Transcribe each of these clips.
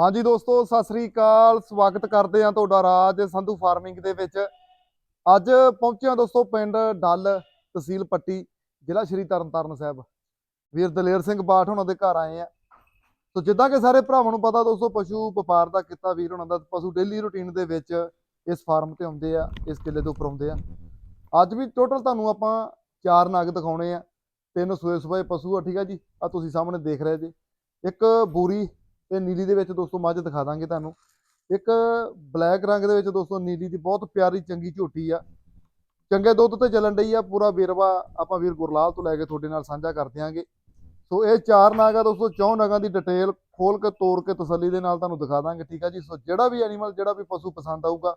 ਹਾਂਜੀ ਦੋਸਤੋ, ਸਤਿ ਸ੍ਰੀ ਅਕਾਲ। ਸਵਾਗਤ ਕਰਦੇ ਹਾਂ ਤੁਹਾਡਾ ਰਾਜ ਸੰਧੂ ਫਾਰਮਿੰਗ ਦੇ ਵਿੱਚ। ਅੱਜ ਪਹੁੰਚਿਆ ਦੋਸਤੋ ਪਿੰਡ ਡੱਲ ਤਹਿਸੀਲ ਪੱਟੀ, ਜ਼ਿਲ੍ਹਾ ਸ਼੍ਰੀ ਤਰਨਤਾਰਨ ਸਾਹਿਬ। ਵੀਰ ਦਲੇਰ ਸਿੰਘ ਬਾਠ ਉਹਨਾਂ ਦੇ ਘਰ ਆਏ ਆ। ਸੋ ਜਿੱਦਾਂ ਕਿ ਸਾਰੇ ਭਰਾਵਾਂ ਨੂੰ ਪਤਾ ਦੋਸਤੋ, ਪਸ਼ੂ ਵਪਾਰ ਦਾ ਕੀਤਾ ਵੀਰ ਉਹਨਾਂ ਦਾ, ਪਸ਼ੂ ਡੇਲੀ ਰੁਟੀਨ ਦੇ ਵਿੱਚ ਇਸ ਫਾਰਮ ਤੇ ਆਉਂਦੇ ਆ, ਇਸ ਕਿੱਲੇ ਦੇ ਉੱਪਰ ਆਉਂਦੇ ਆ। ਅੱਜ ਵੀ ਟੋਟਲ ਤੁਹਾਨੂੰ ਆਪਾਂ ਚਾਰ ਨਗ ਦਿਖਾਉਣੇ ਆ। ਤਿੰਨ ਸੂਏ ਸੂਏ ਪਸ਼ੂ ਆ, ਠੀਕ ਆ ਜੀ? ਆ ਤੁਸੀਂ ਸਾਹਮਣੇ ਦੇਖ ਰਹੇ ਜੀ। ਇੱਕ ਬੂਰੀ ਤੇ ਨੀਲੀ ਦੇ ਵਿੱਚ ਦੋਸਤੋ ਮੱਝ ਦਿਖਾ ਦਾਂਗੇ ਤੁਹਾਨੂੰ। ਇੱਕ ਬਲੈਕ ਰੰਗ ਦੇ ਵਿੱਚ ਦੋਸਤੋ ਨੀਲੀ ਦੀ ਬਹੁਤ ਪਿਆਰੀ ਚੰਗੀ ਝੋਟੀ ਆ। ਚੰਗੇ ਦੁੱਧ ਤੇ ਚੱਲਣ ਡਈ ਆ, ਪੂਰਾ ਵੇਰਵਾ ਆਪਾਂ ਵੀਰ ਗੁਰਲਾਲ ਤੋਂ ਲੈ ਕੇ ਤੁਹਾਡੇ ਨਾਲ ਸਾਂਝਾ ਕਰ ਦਿਆਂਗੇ। ਸੋ ਇਹ ਚਾਰ ਨਾਗ ਆ ਦੋਸਤੋ, ਚੌਂ ਨਾਗਾਂ ਦੀ ਡਿਟੇਲ ਖੋਲ ਕੇ, ਤੋੜ ਕੇ ਤਸੱਲੀ ਦੇ ਨਾਲ ਤੁਹਾਨੂੰ ਦਿਖਾ ਦਾਂਗੇ, ਠੀਕ ਆ ਜੀ? ਸੋ ਜਿਹੜਾ ਵੀ ਐਨੀਮਲ ਜਿਹੜਾ ਵੀ ਪਸ਼ੂ ਪਸੰਦ ਆਊਗਾ,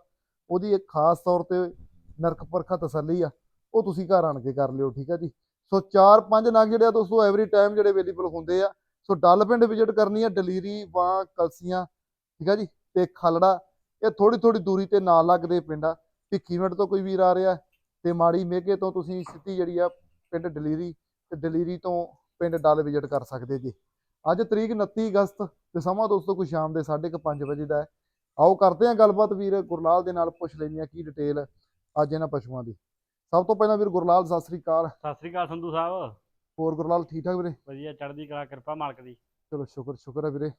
ਉਹਦੀ ਇੱਕ ਖਾਸ ਤੌਰ ਤੇ ਨਰਕ ਪਰਖਾ ਤਸੱਲੀ ਆ, ਉਹ ਤੁਸੀਂ ਘਰ ਆਣ ਕੇ ਕਰ ਲਿਓ, ਠੀਕ ਆ ਜੀ? ਸੋ ਚਾਰ ਪੰਜ ਨਾਗ ਜਿਹੜੇ ਆ ਦੋਸਤੋ ਐਵਰੀ ਟਾਈਮ ਜਿਹੜੇ ਅਵੇਲੇਬਲ ਹੁੰਦੇ ਆ ਸੋ ਡੱਲ ਪਿੰਡ ਵਿਜ਼ਿਟ ਕਰਨੀ ਹੈ ਡਲੀਰੀ, ਵਾਂ, ਕਲਸੀਆਂ, ਠੀਕ ਆ ਜੀ, ਤੇ ਖਲੜਾ, ਇਹ ਥੋੜੀ ਥੋੜੀ ਦੂਰੀ ਤੇ ਨਾਲ ਲੱਗਦੇ ਪਿੰਡ ਆ। ਭਿੱਖੀ ਮਿੰਟ ਤੋਂ ਕੋਈ ਵੀਰ ਆ ਰਿਹਾ, ਤੇ ਮਾੜੀ ਮੇਘੇ ਤੋਂ ਤੁਸੀਂ ਸਿੱਧੀ ਜਿਹੜੀ ਆ ਪਿੰਡ ਡਲੀਰੀ, ਤੇ ਡਲੀਰੀ ਤੋਂ ਪਿੰਡ ਡੱਲ ਵਿਜ਼ਿਟ ਕਰ ਸਕਦੇ ਜੀ। ਅੱਜ ਤਰੀਕ 29 ਅਗਸਤ, ਤੇ ਸਮਾਂ ਦੋਸਤੋ ਕੋਈ ਸ਼ਾਮ ਦੇ 5:30 ਵਜੇ ਦਾ ਹੈ। ਆਓ ਕਰਦੇ ਹਾਂ ਗੱਲਬਾਤ ਵੀਰ ਗੁਰਲਾਲ ਦੇ ਨਾਲ, ਪੁੱਛ ਲੈਂਦੇ ਹਾਂ ਕੀ ਡਿਟੇਲ ਅੱਜ ਇਹਨਾਂ ਪਸ਼ੂਆਂ ਦੀ। ਸਭ ਤੋਂ ਪਹਿਲਾਂ ਵੀਰ ਗੁਰਲਾਲ, ਸਤਿ ਸ੍ਰੀ ਅਕਾਲ। ਸਤਿ ਸ੍ਰੀ ਅਕਾਲ ਸੰਧੂ ਸਾਹਿਬ। ਹੋਰ ਗੁਰਲਾਲ ਠੀਕ ਠਾਕ ਵੀਰੇ? ਵਧੀਆ ਚੜ੍ਹਦੀ ਕਲਾ ਕਿਰਪਾ ਮਾਲਕ ਦੀ। ਚਲੋ ਸ਼ੁਕਰ ਸ਼ੁਕਰ ਹੈ ਵੀਰੇ।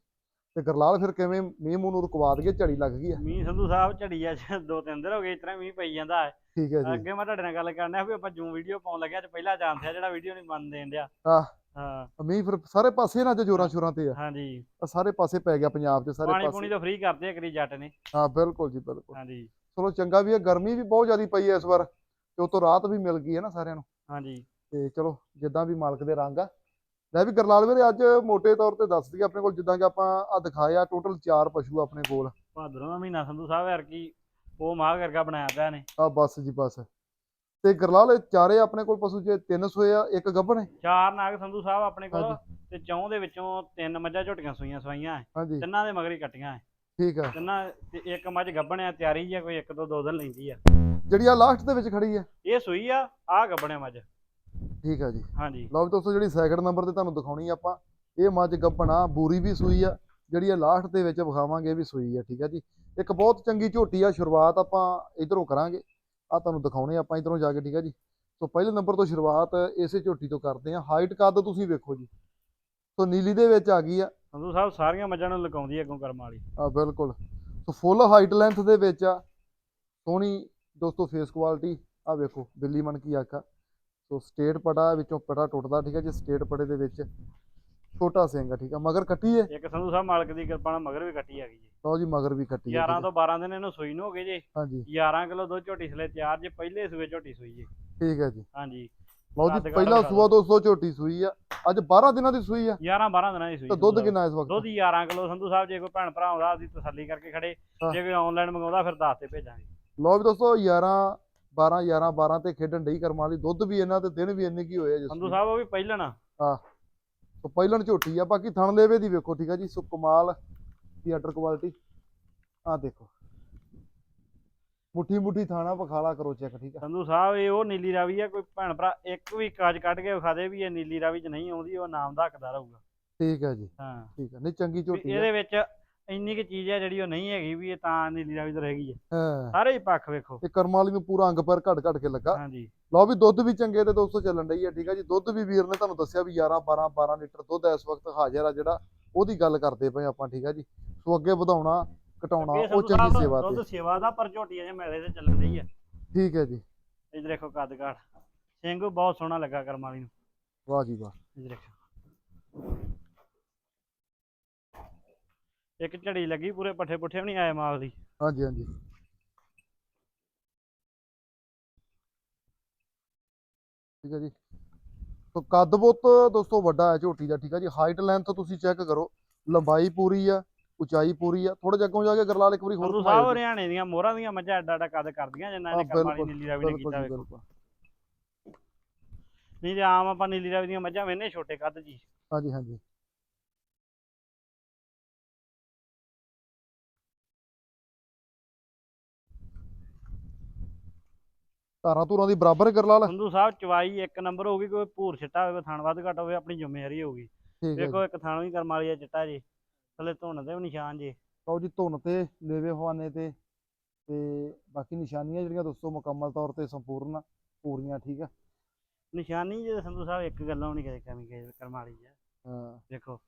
ਤੇ ਗਰਲਾਲ ਫਿਰ ਕਿਵੇਂ ਮੀਂਹ ਮੂੰਹ ਨੂੰ ਰੁਕਵਾ ਦਈਏ ਝੜੀ ਲੱਗ ਗਈ ਆ? ਮੀਂਹ ਸੰਧੂ ਸਾਹਿਬ ਝੜੀ ਆ ਦੋ ਤਿੰਨ ਦਿਨ ਹੋ ਗਏ ਤਰ੍ਹਾਂ ਮੀਂਹ ਪਈ ਜਾਂਦਾ ਹੈ। ਠੀਕ ਹੈ ਜੀ। ਅੱਗੇ ਮੈਂ ਤੁਹਾਡੇ ਨਾਲ ਗੱਲ ਕਰਨਾ ਵੀ ਆਪਾਂ ਜੂਮ ਵੀਡੀਓ ਪਾਉਣ ਲੱਗਿਆ ਅੱਜ ਪਹਿਲਾਂ ਜਾਣਦੇ ਆ ਜਿਹੜਾ ਵੀਡੀਓ ਨਹੀਂ ਮੰਨ ਦੇਣ ਆਹ। ਹਾਂ। ਮੀਂਹ ਫਿਰ ਸਾਰੇ ਪਾਸੇ ਨਾ ਜੋਰਾਂ ਸ਼ੋਰਾਂ ਤੇ ਆ। ਹਾਂਜੀ। ਸਾਰੇ ਪਾਸੇ ਪੈ ਗਿਆ ਪੰਜਾਬ 'ਚ ਸਾਰੇ ਪਾਣੀ ਪੂਣੀ ਪਾਸੇ। ਤਾਂ ਫ੍ਰੀ ਕਰਦੇ ਆ ਕਰੀ ਜੱਟ ਨੇ। ਹਾਂ ਬਿਲਕੁਲ ਜੀ ਬਿਲਕੁਲ। ਹਾਂਜੀ। ਚਲੋ ਚੰਗਾ ਵੀ ਹੈ ਗਰਮੀ ਵੀ ਬਹੁਤ ਜ਼ਿਆਦਾ ਪਈ ਹੈ ਇਸ ਵਾਰ ਤੇ ਉਤੋਂ ਰਾਤ ਵੀ ਮਿਲ ਗਈ ਹੈ ਨਾ ਸਾਰਿਆਂ ਨੂੰ। ਹਾਂਜੀ। ਤੇ ਚਲੋ ਜਿੱਦਾਂ ਵੀ ਮਾਲਕ ਦੇ ਰੰਗ ਆ। ਲੈ ਵੀ ਗਰਲਾਲ ਵੀਰੇ ਅੱਜ ਮੋٹے ਤੌਰ ਤੇ ਦੱਸ ਦਈਏ ਆਪਣੇ ਕੋਲ ਜਿੱਦਾਂ ਕਿ ਆਪਾਂ ਆ ਦਿਖਾਇਆ ਟੋਟਲ 4 ਪਸ਼ੂ ਆਪਣੇ ਕੋਲ। ਭਾਦਰੋਂ ਦਾ ਮਹੀਨਾ ਸੰਧੂ ਸਾਹਿਬ ਯਾਰ ਕੀ ਉਹ ਮਾਹ ਕਰਕੇ ਬਣਾਇਆ ਪਿਆ ਨੇ। ਆ ਬਸ ਜੀ ਬਸ। ਤੇ ਗਰਲਾਲ ਇਹ ਚਾਰੇ ਆਪਣੇ ਕੋਲ ਪਸ਼ੂ ਜੇ ਤਿੰਨ ਸੋਏ ਆ ਇੱਕ ਗੱਭਣ ਹੈ? ਚਾਰ ਨਾਗ ਸੰਧੂ ਸਾਹਿਬ ਆਪਣੇ ਕੋਲ। ਤੇ ਚੌਂ ਦੇ ਵਿੱਚੋਂ ਤਿੰਨ ਮੱਝਾਂ ਝੋਟੀਆਂ ਸੂਈਆਂ ਸਵਾਈਆਂ ਹਾਂਜੀ। ਤਿੰਨਾਂ ਦੇ ਮਗਰ ਕੱਟੀਆਂ ਠੀਕ ਆ। ਤਿੰਨਾਂ ਤੇ ਇੱਕ ਮੱਝ ਗੱਭਣਿਆ ਤਿਆਰੀ ਆ ਕੋਈ ਇੱਕ ਤੋਂ ਦੋ ਦਿਨ ਲੈਂਦੀ ਆ। ਜਿਹੜੀ ਆ ਲਾਸਟ ਦੇ ਵਿੱਚ ਖੜੀ ਹੈ ਇਹ ਸੂਈ ਆ ਆ ਗੱਭਣਿਆ ਮੱਝ। ਠੀਕ ਆ ਜੀ। ਹਾਂਜੀ। ਲਓ ਵੀ ਦੋਸਤੋ ਜਿਹੜੀ ਸੈਕਿੰਡ ਨੰਬਰ ਤੇ ਤੁਹਾਨੂੰ ਦਿਖਾਉਣੀ ਆ ਆਪਾਂ ਇਹ ਮੱਝ ਗੱਭਣਾ ਬੂਰੀ ਵੀ ਸੂਈ ਆ ਜਿਹੜੀ ਆ ਲਾਸਟ ਦੇ ਵਿੱਚ ਵਿਖਾਵਾਂਗੇ ਵੀ ਸੂਈ ਆ ਠੀਕ ਆ ਜੀ। ਇੱਕ ਬਹੁਤ ਚੰਗੀ ਝੋਟੀ ਆ ਸ਼ੁਰੂਆਤ ਆਪਾਂ ਇਧਰੋਂ ਕਰਾਂਗੇ। ਆ ਤੁਹਾਨੂੰ ਦਿਖਾਉਣੇ ਆਪਾਂ ਇਧਰੋਂ ਜਾ ਕੇ ਠੀਕ ਆ ਜੀ। ਸੋ ਪਹਿਲੇ ਨੰਬਰ ਤੋਂ ਸ਼ੁਰੂਆਤ ਇਸੇ ਝੋਟੀ ਤੋਂ ਕਰਦੇ ਆ। ਹਾਈਟ ਕੱਦ ਤੁਸੀਂ ਵੇਖੋ ਜੀ। ਸੋ ਨੀਲੀ ਦੇ ਵਿੱਚ ਆ ਗਈ ਆ। ਸੰਧੂ ਸਾਹਿਬ ਸਾਰੀਆਂ ਮੱਝਾਂ ਨੂੰ ਲਗਾਉਂਦੀ ਆ ਅੱਗੋਂ ਕਰਮ ਵਾਲੀ। ਆ ਬਿਲਕੁਲ। ਸੋ ਫੁੱਲ ਹਾਈਟ ਲੈਂਥ ਦੇ ਵਿੱਚ ਆ। ਸੋਹਣੀ ਦੋਸਤੋ ਫੇਸ ਕੁਆਲਿਟੀ ਆ ਵੇਖੋ ਬਿੱਲੀ ਮਨ ਕੀ ਆਖਾ ਸੋ ਸਟੇਟ ਪਟਾ ਵਿੱਚੋਂ ਪਟਾ ਟੁੱਟਦਾ ਠੀਕ ਹੈ ਜੀ ਸਟੇਟ ਪਟੇ ਦੇ ਵਿੱਚ ਛੋਟਾ ਸਿੰਘ ਆ ਠੀਕ ਆ ਮਗਰ ਕੱਟੀ ਹੈ ਇੱਕ ਸੰਧੂ ਸਾਹਿਬ ਮਾਲਕ ਦੀ ਕਿਰਪਾ ਨਾਲ ਮਗਰ ਵੀ ਕੱਟੀ ਹੈਗੀ ਜੀ। ਲਓ ਜੀ ਮਗਰ ਵੀ ਕੱਟੀ ਹੈ 11 ਠੀਕ ਤੋਂ 12 ਦਿਨ ਇਹਨੂੰ ਸੂਈ ਨੂੰ ਹੋ ਗਏ ਜੀ। ਹਾਂਜੀ। 11 ਕਿਲੋ ਦੁੱਧ ਝੋਟੀ ਸਲੇ ਤਿਆਰ ਜੇ ਪਹਿਲੇ ਸੂਏ ਝੋਟੀ ਸੂਈ ਜੀ। ਠੀਕ ਹੈ ਜੀ। ਹਾਂਜੀ। ਲਓ ਜੀ ਪਹਿਲਾ ਸੂਆ 200 ਝੋਟੀ ਸੂਈ ਆ ਅੱਜ 12 ਦਿਨਾਂ ਦੀ ਸੂਈ ਆ। 11 12 ਦਿਨਾਂ ਦੀ ਸੂਈ ਤਾਂ ਦੁੱਧ। ਕਿੰਨਾ ਇਸ ਵਕਤ? ਦੁੱਧ 11 ਕਿਲੋ ਸੰਧੂ ਸਾਹਿਬ ਜੇ ਕੋਈ ਭੈਣ ਭਰਾ ਆਉਂਦਾ ਆਪਦੀ ਤਸੱਲੀ ਕਰਕੇ ਖੜੇ। ਜੇ ਕੋਈ ਆਨਲਾਈਨ ਮੰਗਾਉਂਦਾ ਫਿਰ ਦੱਸ ਤੇ ਭੇਜਾਂਗੇ। ਲਓ ਵੀ ਦੋਸਤੋ 11 12 11 12 ਤੇ ਖੇਡਣ ਡਈ ਕਰਮ ਵਾਲੀ ਦੁੱਧ ਵੀ ਇਹਨਾਂ ਤੇ ਦਿਨ ਵੀ ਇੰਨੇ ਕੀ ਹੋਏ ਆ ਜੀ ਸੰਧੂ ਸਾਹਿਬ ਉਹ ਵੀ ਪਹਿਲਣ ਸੋ ਪਹਿਲਣ ਝੋਟੀ ਆ ਬਾਕੀ ਥਣ ਲੇਵੇ ਦੀ ਵੇਖੋ ਠੀਕ ਆ ਜੀ ਸੋ ਕਮਾਲ ਦੀ ਆਰਡਰ ਕੁਆਲਿਟੀ ਆ ਦੇਖੋ। ਮੁੱਠੀ ਮੁੱਠੀ ਥਾਣਾ ਪਖਾਲਾ ਕਰੋ ਚੈੱਕ ਠੀਕ ਆ। ਸੰਧੂ ਸਾਹਿਬ ਇਹ ਉਹ ਨੀਲੀ ਰਾਵੀ ਆ ਕੋਈ ਭੈਣ ਭਰਾ ਇੱਕ ਵੀ ਕਾਜ ਕੱਢ ਕੇ ਵਿਖਾ ਦੇ ਵੀ ਇਹ ਨੀਲੀ ਰਾਵੀ ਚ ਨਹੀਂ ਆਉਂਦੀ ਉਹ ਨਾਮ ਦਾ ਹੱਕਦਾਰ ਹੋਊਗਾ ਠੀਕ ਹੈ ਜੀ। ਹਾਂ। ਠੀਕ ਆ। ਨਹੀਂ ਚੰਗੀ ਝੋਟੀ ਆ। ਇਹਦੇ ਵਿੱਚ ਇੰਨੀ ਕੁ ਚੀਜ਼ ਹੈ ਜਿਹੜੀ ਉਹ ਨਹੀਂ ਹੈਗੀ ਵੀ ਇਹ ਤਾਂ ਨੀਲੀ ਰਾਵੀ ਤੋਂ ਰਹਿ ਗਈ ਹੈ। ਹਾਂ। ਸਾਰੇ ਹੀ ਪੱਖ ਵੇਖੋ। ਤੇ ਕਰਮ ਵਾਲੀ ਨੂੰ ਪੂਰਾ ਅੰਗ ਪਰ ਘੜ ਘੜ ਕੇ ਲੱਗਾ। ਹਾਂਜੀ। ਲਓ ਵੀ ਦੁੱਧ ਵੀ ਚੰਗੇ ਤੇ ਦੋਸਤੋ ਚੱਲਣ ਡਈ ਆ ਠੀਕ ਆ ਜੀ। ਦੁੱਧ ਵੀ ਵੀਰ ਨੇ ਤੁਹਾਨੂੰ ਦੱਸਿਆ ਵੀ 11 12 12 ਲੀਟਰ ਦੁੱਧ ਇਸ ਵਕਤ ਹਾਜ਼ਰ ਆ ਜਿਹੜਾ ਉਹਦੀ ਗੱਲ ਕਰਦੇ ਪਏ ਆਪਾਂ ਠੀਕ ਆ ਜੀ। ਸੋ ਅੱਗੇ ਵਧਾਉਣਾ ਘਟਾਉਣਾ ਇਹ ਉਹ ਚੰਗੀ ਸੇਵਾ ਦੁੱਧ ਤੇ ਸੇਵਾ ਦਾ ਪਰ ਝੋਟੀ ਅਜੇ ਮੇਲੇ ਤੇ ਚੱਲਣ ਰਹੀ ਹੈ ਠੀਕ ਹੈ ਜੀ। ਇਧਰ ਦੇਖੋ ਕੱਦ ਕਾਠ। ਸਿੰਘ ਬਹੁਤ ਸੋਹਣਾ ਲੱਗਾ ਕਰਮ ਵਾਲੀ ਨੂੰ। ਵਾਹ ਜੀ ਵਾਹ। ਇਧਰ ਦੇਖੋ। ਇੱਕ ਝੜੀ ਲੱਗੀ ਪੂਰੇ ਪੱਠੇ ਪੁੱਠੇ ਵੀ ਨਹੀਂ ਆਏ ਮਾਲ ਦੀ। ਹਾਂਜੀ ਹਾਂਜੀ। ਠੀਕ ਹੈ ਜੀ। ਸੋ ਕੱਦ ਬੁੱਤ ਦੋਸਤੋ ਵੱਡਾ ਹੈ ਝੋਟੀ ਦਾ ਠੀਕ ਹੈ ਜੀ। ਹਾਈਟ ਲੈਂਥ ਤੁਸੀਂ ਚੈੱਕ ਕਰੋ। ਲੰਬਾਈ ਪੂਰੀ ਆ ਉਚਾਈ ਪੂਰੀ ਆ। ਥੋੜੇ ਜਿਹਾ ਅੱਗੋਂ ਜਾ ਕੇ ਗਰਲਾਲ ਇੱਕ ਵਾਰੀ ਹੋਰ ਘੁਮਾਇਓ ਸਾਹਿਬ। ਹਰਿਆਣੇ ਦੀਆਂ ਮੋਹਰਾਂ ਦੀਆਂ ਮੱਝਾਂ ਐਡਾ ਐਡਾ ਕੱਦ ਕਰਦੀਆਂ ਜਿੰਨਾ ਇਹਨੇ ਕਰਮ ਵਾਲੀ ਬਿਲਕੁਲ, ਨੀਲੀ ਰਾਵੀ ਨੇ ਕੀਤਾ ਵੇਖੋ। ਨਹੀਂ ਤੇ ਆਮ ਆਪਾਂ ਨੀਲੀ ਰਾਵੀ ਦੀਆਂ ਮੱਝਾਂ ਵੇਨੇ ਛੋਟੇ ਕੱਦ ਜੀ। ਹਾਂਜੀ ਹਾਂਜੀ। ਧਾਰਾਂ ਧੂਰਾਂ ਦੀ ਬਰਾਬਰ ਗਰਲਾਲ ਸੰਧੂ ਸਾਹਿਬ ਚਵਾਈ ਇੱਕ ਨੰਬਰ ਹੋਊਗੀ ਕੋਈ ਭੂਰ ਛਿੱਟਾ ਹੋਵੇ ਥਣ ਵੱਧ ਘੱਟ ਹੋਵੇ ਆਪਣੀ ਜ਼ਿੰਮੇਵਾਰੀ ਹੋਊਗੀ। ਦੇਖੋ ਇੱਕ ਥਾਣੋਂ ਹੀ ਕਰਮ ਵਾਲੀ ਆ ਚਿੱਟਾ ਜੀ। ਥੱਲੇ ਧੁੰਨ ਦੇ ਵੀ ਨਿਸ਼ਾਨ ਜੇ। ਲਓ ਜੀ ਧੁਨ ਤੇ ਲੇਵੇ ਹਵਾਨੇ ਤੇ ਤੇ ਬਾਕੀ ਨਿਸ਼ਾਨੀਆਂ ਜਿਹੜੀਆਂ ਦੋਸਤੋ ਮੁਕੰਮਲ ਤੌਰ ਤੇ ਸੰਪੂਰਨ ਪੂਰੀਆਂ ਠੀਕ ਆ? ਨਿਸ਼ਾਨੀ ਜੇ ਸੰਧੂ ਸਾਹਿਬ ਇੱਕ ਗੱਲੋਂ ਨਹੀਂ ਕਦੇ ਕਮੀ ਕੇ ਕਰਮਾਲੀ ਆ। ਹਾਂ। ਦੇਖੋ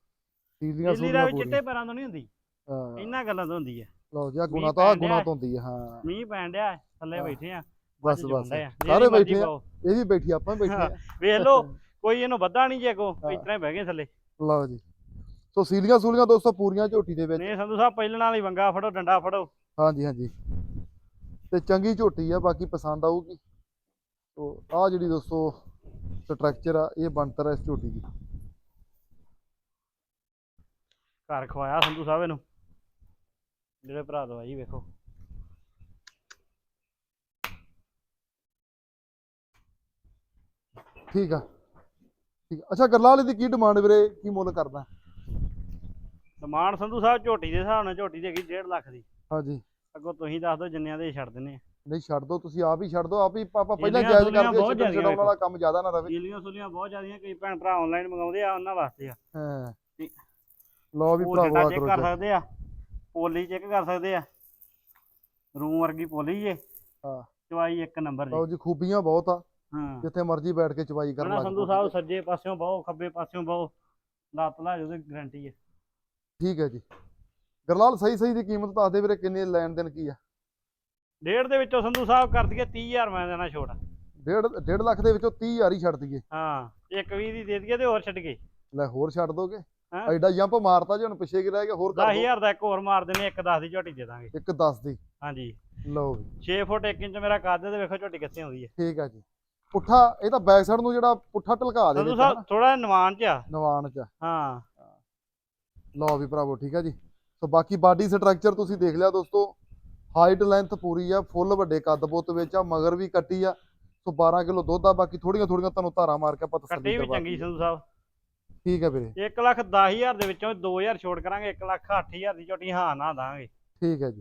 ਨੀਲੀ ਰਾਵੀ ਸੂਲੀਆਂ ਚਿੱਟੇ ਪੈਰਾਂ ਤੋਂ ਨਹੀਂ ਹੁੰਦੀ। ਹਾਂ। ਇਹਨਾਂ ਗੱਲਾਂ ਤੋਂ ਹੁੰਦੀ ਆ। ਲਓ ਜੀ ਆ ਗੁਣਾ ਤਾਂ ਗੁਣਾ ਹੈ। ਤੋਂ ਹੁੰਦੀ ਆ ਹਾਂ। ਮੀਂਹ ਪੈਣ ਡਿਆ ਥੱਲੇ। ਬੈਠੇ ਆ। ਬਸ ਬਸ। ਸਾਰੇ ਬੈਠੇ ਆ। ਇਹ ਵੀ ਬੈਠੀ ਆਪਾਂ ਬੈਠੇ ਆ। ਵੇਖ ਲਓ ਕੋਈ ਇਹਨੂੰ ਵੱਧਾ ਨਹੀਂ ਜੇ ਕੋ। ਇਤਨਾ ਹੀ ਬਹਿ ਗਏ ਥੱਲੇ। ਲਓ ਜੀ। ਸੋ ਸੀਲੀਆਂ ਸੂਲੀਆਂ ਦੋਸਤੋ ਪੂਰੀਆਂ ਝੋਟੀ ਦੇ ਵਿੱਚ। ਨੇ ਸੰਧੂ ਸਾਹਿਬ ਪਹਿਲਣ ਵਾਲੀ ਵੰਗਾ ਫੜੋ ਡੰਡਾ ਫੜੋ। ਹਾਂਜੀ ਹਾਂਜੀ। ਤੇ ਚੰਗੀ ਝੋਟੀ ਆ ਬਾਕੀ ਪਸੰਦ ਆਊਗੀ। ਸੋ ਆ ਜਿਹੜੀ ਦੋਸਤੋ ਸਟਰਕਚਰ ਆ ਇਹ ਬਣਤਰ ਆ ਇਸ ਝੋਟੀ ਦੀ। ਘਰ ਖਵਾਇਆ ਸੰਧੂ ਸਾਹਿਬ ਇਹਨੂੰ। ਜਿਹੜੇ ਭਰਾ ਦਵਾਈ ਵੇਖੋ। ਠੀਕ ਆ। ਠੀਕ ਆ। ਅੱਛਾ ਗਰਲਾਲ ਦੀ ਕੀ ਡਿਮਾਂਡ ਵੀਰੇ? ਕੀ ਮੁੱਲ ਕਰਦਾ? ਸਮਾਨ ਸੰਧੂ ਸਾਹਿਬ ਝੋਟੀ ਦੇ ਹਿਸਾਬ ਨਾਲ ਝੋਟੀ ਦੀ ਹੈਗੀ 1.5 ਲੱਖ ਦੀ। ਹਾਂਜੀ। ਅੱਗੋਂ ਤੁਸੀਂ ਦੱਸ ਦਿਓ ਜਿੰਨਿਆਂ ਦੇ ਛੱਡ ਦਿੰਨੇ ਆ। ਨਹੀਂ ਛੱਡ ਦੋ ਤੁਸੀਂ ਆਪ ਹੀ ਛੱਡ ਦੋ। ਆਪ ਹੀ ਪਾਪਾ ਪਹਿਲਾਂ ਇਹਦੀਆਂ ਜਾਇਜ਼ ਕਰਕੇ ਬਹੁਤ ਛੱਡਣ ਜ਼ਿਆਦੀਆਂ ਛਡਾਉਣ ਵਾਲਾ ਕੰਮ ਜ਼ਿਆਦਾ ਨਾ ਰਵੇ। ਨੀਲੀਆਂ ਸੁਲੀਆਂ ਬਹੁਤ ਜ਼ਿਆਦੀਆਂ ਕਈ ਭੈਣ ਭਰਾ ਆਨਲਾਈਨ ਮੰਗਾਉਂਦੇ ਆ ਉਹਨਾਂ ਵਾਸਤੇ ਆ। ਹਾਂ। ਲਓ ਵੀ ਉਹ ਭਰਾਵੋ ਆ ਚੈੱਕ ਕਰੋ ਕਰ check। ਸਕਦੇ ਆ। ਪੋਲੀ ਚੈੱਕ ਕਰ ਸਕਦੇ ਆ। ਰੂਮ ਵਰਗੀ ਪੋਲੀ ਜੇ ਹਾਂ। ਚਵਾਈ ਇੱਕ ਨੰਬਰ ਲਓ ਜੀ ਜੀ ਖੂਬੀਆਂ ਬਹੁਤ ਆ। ਜਿੱਥੇ ਮਰਜ਼ੀ ਬੈਠ ਕੇ ਚਵਾਈ ਕਰਨ ਲੱਗ ਸੰਧੂ ਸਾਹਿਬ। ਸੱਜੇ ਪਾਸਿਓਂ ਬਹੁ ਖੱਬੇ ਪਾਸਿਓਂ ਬਹੁ ਲੱਤ ਲਾ ਉਹਦੀ ਗਾਰੰਟੀ ਹੈ। ਠੀਕ ਹੈ ਜੀ। ਗਰਲਾਲ ਸਹੀ ਸਹੀ ਦੀ ਕੀਮਤ ਦੱਸ ਦੇ ਵੀਰੇ ਕਿੰਨੇ ਲੈਣ ਦੇਣ ਕੀ ਆ? ਡੇਢ ਦੇ ਵਿੱਚੋਂ ਸੰਧੂ ਸਾਹਿਬ ਕਰ ਦਈਏ 30000 ਮੈਂ ਦੇਣਾ ਛੋੜ ਡੇਢ ਡੇਢ ਲੱਖ ਦੇ ਵਿੱਚੋਂ 30000 ਹੀ ਛੱਡ ਦਈਏ। ਹਾਂ ਇੱਕ 20 ਦੀ ਦੇ ਦਈਏ ਤੇ ਹੋਰ ਛੱਡ ਕੇ। ਲੈ ਹੋਰ ਛੱਡ ਦੋਗੇ। ਐਡਾ ਜੰਪ ਮਾਰਤਾ ਜੀ ਹੁਣ ਪਿੱਛੇ ਕੀ ਰਹਿ ਗਿਆ ਹੋਰ ਕਰ ਦੋ। 10000 ਦਾ ਇੱਕ ਹੋਰ ਮਾਰ ਦਿੰਨੇ ਇੱਕ 10 ਦੀ ਝੋਟੀ ਦੇ ਦਾਂਗੇ। ਇੱਕ 10 ਦੀ। ਹਾਂਜੀ। ਲਓ। ਵੀ 6 ਫੁੱਟ 1 ਇੰਚ ਮੇਰਾ ਕੱਦ ਤੇ ਵੇਖੋ ਝੋਟੀ ਕਿੱਥੇ ਆਉਂਦੀ ਹੈ। ਠੀਕ ਆ ਜੀ। ਪੁੱਠਾ ਇਹ ਤਾਂ ਬੈਕ ਸਾਈਡ ਨੂੰ ਜਿਹੜਾ ਪੁੱਠਾ ਢਲਕਾ ਦੇ ਵਿੱਚ ਸਾਹਿਬ ਥੋੜਾ ਨਿਵਾਨ ਚ ਆ। ਨਵਾਨ ਚ ਹਾਂ। ਲਓ ਵੀ ਭਰਾਵੋ ਠੀਕ ਆ ਜੀ। ਸੋ ਬਾਕੀ ਬਾਡੀ ਸਟਰਕਚਰ ਤੁਸੀਂ ਦੇਖ ਲਿਆ ਦੋਸਤੋ। ਹਾਈਟ ਲੈਂਥ ਪੂਰੀ ਆ ਫੁੱਲ ਵੱਡੇ ਕੱਦ ਬੁੱਤ ਵਿੱਚ ਆ ਮਗਰ ਵੀ ਕੱਟੀ ਆ। ਸੋ 12 ਕਿਲੋ ਦੁੱਧ ਆ ਬਾਕੀ ਥੋੜੀਆਂ ਥੋੜੀਆਂ ਤੁਹਾਨੂੰ ਧਾਰਾਂ ਮਾਰ ਕੇ ਆਪਾਂ ਕੱਟੀ ਤਸੱਲੀ ਵੀ ਚੰਗੀ। ਸੰਧੂ ਸਾਹਿਬ। ਠੀਕ ਆ ਵੀਰੇ। 1 ਲੱਖ 10000 ਦੇ ਵਿੱਚੋਂ 2000 ਛੋੜ ਕਰਾਂਗੇ 1 ਲੱਖ 8000 ਦੀ ਝੋਟੀ ਹਾਂ ਨਾ ਦਾਂਗੇ। ਠੀਕ ਹੈ ਜੀ।